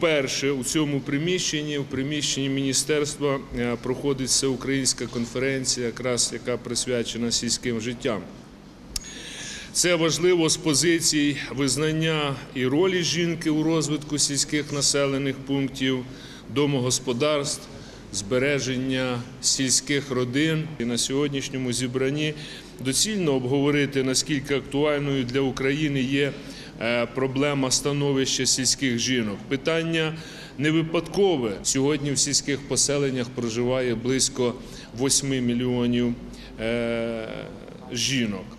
Вперше у цьому приміщенні, в приміщенні міністерства, е, проходить всеукраїнська конференція, якраз яка присвячена сільським життям. Це важливо з позицій визнання і ролі жінки у розвитку сільських населених пунктів, домогосподарств, збереження сільських родин. І на сьогоднішньому зібранні доцільно обговорити, наскільки актуальною для України є проблема становища сільських жінок. Питання не випадкове. Сьогодні в сільських поселеннях проживає близько 8 мільйонів е, жінок.